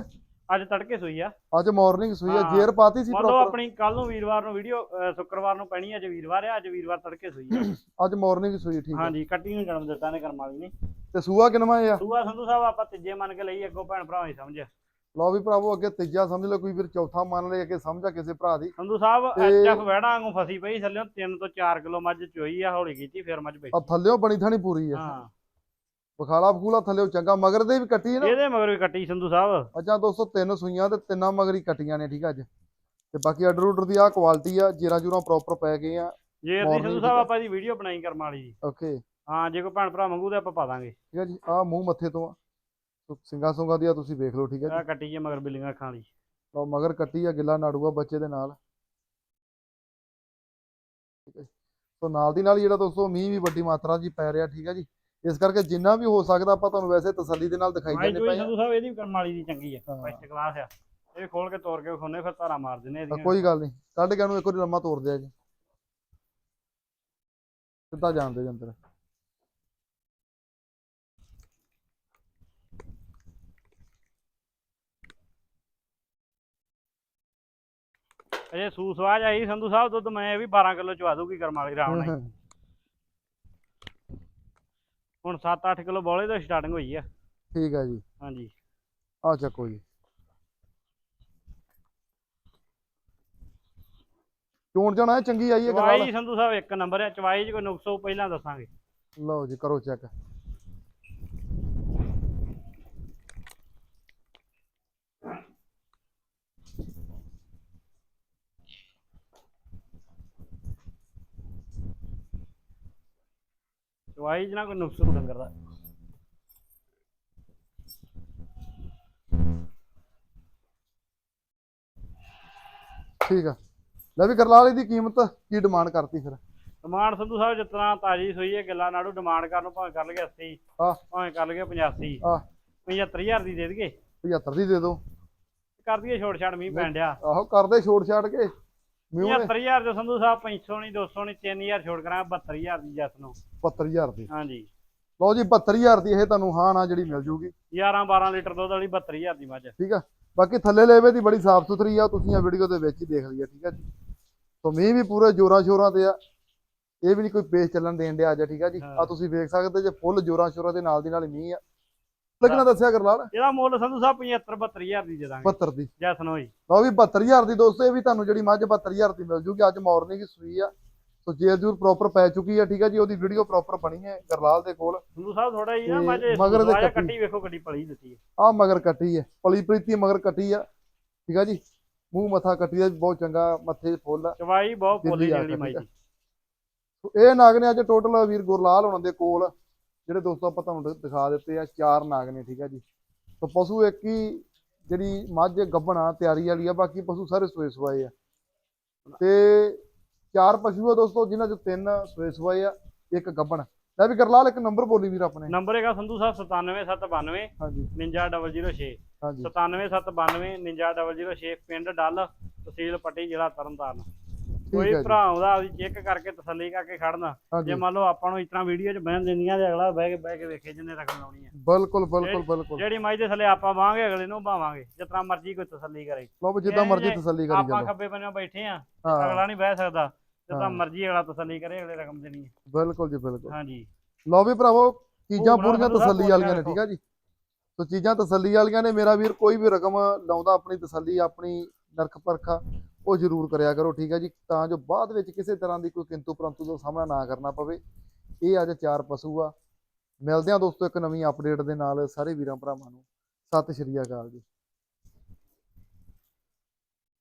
ਅੱਜ ਤੜਕੇ ਸੂਈ ਆ। ਅੱਜ ਮਾਰਨਿੰਗ ਸੂਈ ਆ। ਹਾਂ। ਜੇਰ ਪਾਤੀ ਸੀ ਪ੍ਰੋਪਰ ਆਪਣੀ ਕੱਲ ਨੂੰ ਵੀਰਵਾਰ ਨੂੰ ਵੀਡੀਓ ਸ਼ੁੱਕਰਵਾਰ ਨੂੰ ਪੈਣੀ ਅੱਜ ਵੀਰਵਾਰ ਆ ਅੱਜ ਵੀਰਵਾਰ ਤੜਕੇ ਸੂਈ ਆ। ਅੱਜ ਮਾਰਨਿੰਗ ਸੂਈ ਠੀਕ ਹੈ। ਹਾਂਜੀ ਕੱਟੀ ਨੂੰ ਜਨਮ ਦਿੱਤਾ ਨੇ ਕਰਮ ਵਾਲੀ ਨੇ। ਤੇ ਸੂਆ ਕਿਨਵਾ ਆ ਸੂਆ ਸੰਧੂ ਸਾਹਿਬ ਆਪਾਂ ਤੀਜੇ ਮੰਨ ਕੇ ਲਈ ਅੱਗੋਂ ਭੈਣ ਭਰਾਵਾਂ ਦੀ ਸਮਝ ਲਓ ਵੀ ਭਰਾਵੋ ਅੱਗੇ ਤੀਜਾ ਸਮਝ ਲਓ ਕੋਈ ਵੀਰ ਚੌਥਾ ਮੰਨ ਲਏ ਅੱਗੇ ਸਮਝਾ ਕਿਸੇ ਭਰਾ ਦੀ। ਸੰਧੂ ਸਾਹਿਬ ਐਚਐਫ ਵੜਾ ਵਾਂਗੂ ਫਸੀ ਪਈ ਥੱਲੇ 3 ਤੋਂ 4 ਕਿਲੋ ਮੱਝ ਚੋਈ ਆ ਹੌਲੀ ਕੀਤੀ ਫਿਰ ਮੱਝ ਆ ਬੈਠੀ ਥੱਲਿਓ ਬਣੀ ਥਾਣੀ ਪੂਰੀ ਆ। ਹਾਂ। ਬਖਾਲਾ ਬਖੂਲਾ ਥੱਲਿਓ ਚੰਗਾ ਮਗਰ ਦੇ ਵੀ ਕੱਟੀ ਹੈ ਨਾ। ਇਹਦੇ ਮਗਰ ਵੀ ਕੱਟੀ ਸੰਧੂ ਸਾਹਿਬ। ਅੱਛਾ ਦੋਸਤੋ ਤਿੰਨ ਸੂਈਆਂ ਤੇ ਤਿੰਨਾਂ ਮਗਰ ਹੀ ਕੱਟੀਆਂ ਨੇ ਠੀਕ ਆ ਅੱਜ। ਤੇ ਬਾਕੀ ਆਰਡਰ ਆਰਡਰ ਦੀ ਆ ਕੁਆਲਿਟੀ ਆ ਜੀਰਾ ਜੂਰਾ ਪ੍ਰੋਪਰ ਪੈ ਗਏ ਆ। ਜੇ ਅਸੀਂ ਸੰਧੂ ਦੀ ਸਾਹਿਬ ਆਪਾਂ ਇਹਦੀ ਵੀਡੀਓ ਬਣਾਈ ਕਰਮ ਵਾਲੀ ਜੀ। ਓਕੇ ਹਾਂ ਜੇ ਕੋਈ ਭੈਣ ਭਰਾ ਮੰਗੂ ਤੇ ਆਪਾਂ ਪਾ ਦਾਂਗੇ। ਠੀਕ ਹੈ ਜੀ ਆ ਮੂੰਹ ਮੱਥੇ ਤੋਂ ਆ। ਸੋ ਸਿੰਗਾ ਸੁੰਗਾ ਦੀ ਆ ਤੁਸੀਂ ਵੇਖ ਲਓ ਠੀਕ ਹੈ ਆ ਕੱਟੀ ਜੇ ਮਗਰ ਬਿੱਲੀਆਂ ਅੱਖਾਂ ਦੀ ਲਓ ਮਗਰ ਕੱਟੀ ਆ ਗਿੱਲਾ ਨਾੜੂਆ ਬੱਚੇ ਦੇ ਨਾਲ। ਜੀ। ਸੋ ਨਾਲ ਦੀ ਨਾਲ ਜਿਹੜਾ ਦੋਸਤੋ ਮੀਂਹ ਵੀ ਵੱਡੀ ਮਾਤਰਾ ਹੀ ਪੈ ਰਿਹਾ ਠੀਕ ਹੈ ਜੀ। ਇਸ ਕਰਕੇ ਜਿੰਨਾ ਵੀ ਹੋ ਸਕਦਾ ਆਪਾਂ ਤੁਹਾਨੂੰ ਵੈਸੇ ਤਸੱਲੀ ਦੇ ਨਾਲ ਦਿਖਾਈ ਚੋਈ ਪਏ ਸੰਧੂ ਸਾਹਿਬ ਇਹਦੀ ਕਰਮ ਵਾਲੀ ਦੀ ਚੰਗੀ ਆ। ਫਸਟ ਕਲਾਸ ਆ। ਇਹ ਖੋਲ ਕੇ ਤੋੜ ਕੇ ਖੋਨੇ ਫਿਰ ਧਾਰਾ ਮਾਰ ਤਾਂ ਇਹਦੀਆਂ। ਕੋਈ ਗੱਲ ਨਹੀਂ ਕੱਢ ਕੇ ਉਹਨੂੰ ਇੱਕ ਵਾਰੀ ਲੰਮਾ ਤੋੜ ਦਿਆ ਜੀ। ਸਿੱਧਾ ਜਾਣਦੇ ਜੀ ਅੰਦਰ। ਅਜੇ ਸੂਸਵਾਜ ਆਈ ਸੰਧੂ ਸਾਹਿਬ ਦੁੱਧ ਮੈਂ ਇਹ ਵੀ 12 ਕਿਲੋ ਚਵਾ ਦੂਗੀ ਕਰਮ ਵਾਲੀ ਰਾਮ ਨਾਲ। ਹੁਣ 7-8 ਕਿਲੋ ਬੋਲੇ ਤੋਂ ਸਟਾਰਟਿੰਗ ਹੋਈ ਆ। ਠੀਕ ਹੈ ਜੀ। ਹਾਂਜੀ। ਆ ਚੱਕੋ ਜੀ। ਚੋਣ ਜਾਣਾ ਹੈ ਚੰਗੀ ਆਈ ਹੈ ਚਵਾਈ ਸੰਧੂ ਸਾਹਿਬ ਇੱਕ ਨੰਬਰ ਆ। ਚਵਾਈ 'ਚ ਕੋਈ ਨੁਕਸ ਪਹਿਲਾਂ ਦੱਸਾਂਗੇ। ਲਓ ਜੀ ਕਰੋ ਚੈੱਕ ਚਵਾਈ 'ਚ ਨਾ ਕੋਈ ਨੁਕਸ ਹੋਊ ਡੰਗਰ ਦਾ। ਠੀਕ ਆ। ਲੈ ਵੀ ਗਰਲਾਲ ਇਹਦੀ ਕੀਮਤ ਕੀ ਡਿਮਾਂਡ ਕਰਤੀ ਫਿਰ? ਡਿਮਾਂਡ ਸੰਧੂ ਸਾਹਿਬ ਜਿਤਨਾ ਤਾਜੀ ਸੋਈ ਹੈ ਗੱਲਾਂ ਨਾੜੂ ਡਿਮਾਂਡ ਕਰਨ ਨੂੰ ਭਾਵੇਂ ਕਰ ਲਗੇ 80 ਆਹ। ਭਾਵੇਂ ਕਰ ਲਗੇ 85 ਆਹ। 75000 ਦੀ ਦੇ ਦਈਏ। 75 ਦੀ ਦੇ ਦਿਓ ਕਰ ਦਈਏ ਛੋੜ ਛਾੜ ਮੀਂਹ ਪੈਣ ਡਿਆ। ਆਹੋ ਕਰਦੇ ਛੋੜ ਛਾੜ ਕੇ। ਨੇ 75000 ਦੇ ਸੰਧੂ ਸਾਹਿਬ 500 ਨਹੀਂ 200 ਨਹੀਂ 3000 ਛੋੜ ਕਰਾਂ 72000 ਦੀ ਜੱਸ ਨੂੰ। 72000 ਦੀ? ਹਾਂਜੀ। ਲਓ ਜੀ 72000 ਦੀ ਇਹ ਤੁਹਾਨੂੰ ਹਾਂ ਨਾ ਜਿਹੜੀ ਮਿਲ ਜੂਗੀ। 11 12 ਲੀਟਰ ਦੁੱਧ ਵਾਲੀ 72000 ਦੀ ਮੱਝ। ਠੀਕ ਆ? ਬਾਕੀ ਥੱਲੇ ਲੇਵੇ ਦੀ ਬੜੀ ਸਾਫ਼ ਸੁਥਰੀ ਆ ਤੁਸੀਂ ਆ ਵੀਡੀਓ ਦੇ ਵਿੱਚ ਹੀ ਦੇਖ ਲਈ ਆ ਠੀਕ ਆ ਜੀ? ਸੋ ਮੀਂਹ ਵੀ ਪੂਰੇ ਜੋਰਾਂ ਸ਼ੋਰਾਂ ਤੇ ਆ। ਇਹ ਵੀ ਨਹੀਂ ਕੋਈ ਪੇਸ ਚੱਲਣ ਦੇਣ ਡਿਆ ਅੱਜ ਠੀਕ ਆ ਜੀ? ਆ। ਤੁਸੀਂ ਵੇਖ ਸਕਦੇ ਜੇ ਫੁੱਲ ਜੋਰਾਂ ਸ਼ੋਰਾਂ ਦੇ ਨਾਲ ਦੀ ਨਾਲ ਮੀਂਹ ਆ। ਲੱਗਣਾ ਦੱਸਿਆ ਕਰ ਲਾਲ ਇਹਦਾ ਮੁੱਲ ਸੰਧੂ ਸਾਹਿਬ 75 72000 ਦੀ ਦੇ ਦਾਂਗੇ। 72 ਦੀ। ਜੱਸ ਨੂੰ ਹੀ ਲਓ ਵੀ 72000 ਦੀ ਦੋਸਤੋ ਇਹ ਵੀ ਤੁਹਾਨੂੰ ਜਿਹੜੀ ਮੱਝ 72000 ਦੀ ਮਿਲ ਜੂਗੀ। ਅੱਜ ਮਾਰਨਿੰਗ ਸੂਈ ਆ। ਸੋ ਜੇਰ ਜੂਰ ਪ੍ਰੋਪਰ ਪੈ ਚੁੱਕੀ ਆ ਠੀਕ ਆ ਜੀ ਉਹਦੀ ਵੀਡੀਓ ਪ੍ਰੋਪਰ ਬਣੀ ਹੈ ਗਰਲਾਲ ਦੇ ਕੋਲ। ਸੰਧੂ ਸਾਹਿਬ ਥੋੜਾ ਹੀ ਨਾ ਮਗਰ ਦੇ ਕੱਟੀ। ਵੇਖੋ ਕੱਟੀ ਪਲੀ ਦਿੱਤੀ ਹੈ ਆ ਮਗਰ ਕੱਟੀ ਹੈ ਪਲੀ ਪ੍ਰੀਤੀ ਮਗਰ ਕੱਟੀ ਆ। ਠੀਕ ਆ ਜੀ ਮੂੰਹ ਮੱਥਾ ਕੱਟੀ ਆ ਬਹੁਤ ਚੰਗਾ ਮੱਥੇ ਫੁੱਲ ਆ। ਚਵਾਈ ਬਹੁਤ ਆ ਜਿਹੜੀ ਮਾਈ ਦੀ। ਸੋ ਇਹ ਨਾਗ ਨੇ ਅੱਜ ਟੋਟਲ ਵੀਰ ਗੁਰਲਾਲ ਹੋਣਾ ਦੇ ਕੋਲ। ਜਿਹੜੇ ਦੋਸਤੋ ਆਪਾਂ ਤੁਹਾਨੂੰ ਦਿਖਾ ਦਿੱਤੇ ਆ ਚਾਰ ਨਾਗ ਨੇ ਠੀਕ ਆ ਜੀ। ਸੋ ਪਸ਼ੂ ਇੱਕ ਹੀ ਜਿਹੜੀ ਮੱਝ ਗੱਭਣਾ ਤਿਆਰੀ ਵਾਲੀ ਆ ਬਾਕੀ ਪਸ਼ੂ ਸਾਰੇ ਸੋਏ ਸਵਾਏ ਆ। ਤੇ ਚਾਰ ਪਸ਼ੂ ਆ ਦੋਸਤੋ ਜਿਨ੍ਹਾਂ ਚੋਂ ਤਿੰਨ ਸੋਏ ਸਵਾਏ ਆ ਇੱਕ ਗੱਭਣ। ਲੈ ਵੀ ਗੁਰਲਾਲ ਇੱਕ ਨੰਬਰ ਬੋਲੀ ਵੀਰ ਆਪਣੇ। ਨੰਬਰ ਹੈਗਾ ਸੰਧੂ ਸਾਹਿਬ 97792 ਹਾਂਜੀ। 59006 ਹਾਂਜੀ। 97792 59006 ਪਿੰਡ ਡੱਲ ਤਹਿਸੀਲ ਪੱਟੀ ਜ਼ਿਲ੍ਹਾ ਤਰਨਤਾਰਨ। ਕੋਈ ਭਰਾ ਆਉਂਦਾ ਉਹਦੀ ਚੈੱਕ ਕਰਕੇ ਤਸੱਲੀ ਕਰਕੇ ਖੜਨਾ। ਜੇ ਮੰਨ ਲਓ ਆਪਾਂ ਨੂੰ ਇਸ ਤਰ੍ਹਾਂ ਵੀਡੀਓ 'ਚ ਬਹਿਣ ਦਿੰਦੀਆਂ ਤੇ ਅਗਲਾ ਬਹਿ ਕੇ ਬਹਿ ਕੇ ਵੇਖੇ ਜਿੰਨੇ ਰਕਮ ਲਾਉਣੀ ਹੈ। ਬਿਲਕੁਲ ਬਿਲਕੁਲ ਬਿਲਕੁਲ। ਜਿਹੜੀ ਮਾਈ ਦੇ ਥੱਲੇ ਆਪਾਂ ਬਾਵਾਂਗੇ ਅਗਲੇ ਨੂੰ ਭਾਵਾਂਗੇ ਜਿਸ ਤਰ੍ਹਾਂ ਮਰਜ਼ੀ ਕੋਈ ਤਸੱਲੀ ਕਰੇ। ਲਓ ਵੀ ਜਿੱਦਾਂ ਮਰਜ਼ੀ ਤਸੱਲੀ ਕਰੀ ਆਪਾਂ ਖੱਬੇ ਬੰਨੇ ਬੈਠੇ ਆ ਅਗਲਾ ਨਹੀਂ ਬਹਿ ਸਕਦਾ ਜਿੱਦਾਂ। ਮਰਜ਼ੀ ਅਗਲਾ ਤਸੱਲੀ ਕਰੇ ਅਗਲੇ ਰਕਮ ਦੇਣੀ ਹੈ। ਬਿਲਕੁਲ ਜੀ ਬਿਲਕੁਲ। ਹਾਂਜੀ। ਲਓ ਵੀ ਭਰਾਵੋ ਚੀਜ਼ਾਂ ਪੂਰੀਆਂ ਤਸੱਲੀ ਵਾਲੀਆਂ ਨੇ ਠੀਕ ਆ ਜੀ? ਸੋ ਚੀਜ਼ਾਂ ਤਸੱਲੀ ਵਾਲੀਆਂ ਨੇ ਮੇਰਾ ਵੀਰ ਕੋਈ ਵੀ ਰਕਮ ਲਾਉਂਦਾ ਆਪਣੀ ਤਸੱਲੀ ਆਪਣੀ ਨਰਖ ਪਰਖਾ ਉਹ ਜ਼ਰੂਰ ਕਰਿਆ ਕਰੋ, ਠੀਕ ਹੈ ਜੀ? ਤਾਂ ਜੋ ਬਾਅਦ ਵਿੱਚ ਕਿਸੇ ਤਰ੍ਹਾਂ ਦੀ ਕੋਈ ਕਿੰਤੂ ਪਰੰਤੂ ਦਾ ਸਾਹਮਣਾ ਨਾ ਕਰਨਾ ਪਵੇ। ਇਹ ਅੱਜ ਚਾਰ ਪਸ਼ੂ ਆ। ਮਿਲਦੇ ਆ ਦੋਸਤੋ ਇੱਕ ਨਵੀਂ ਅਪਡੇਟ ਦੇ ਨਾਲ ਸਾਰੇ ਵੀਰਾਂ ਭਰਾਵਾਂ ਨੂੰ। ਸਤਿ ਸ਼੍ਰੀ ਅਕਾਲ ਜੀ।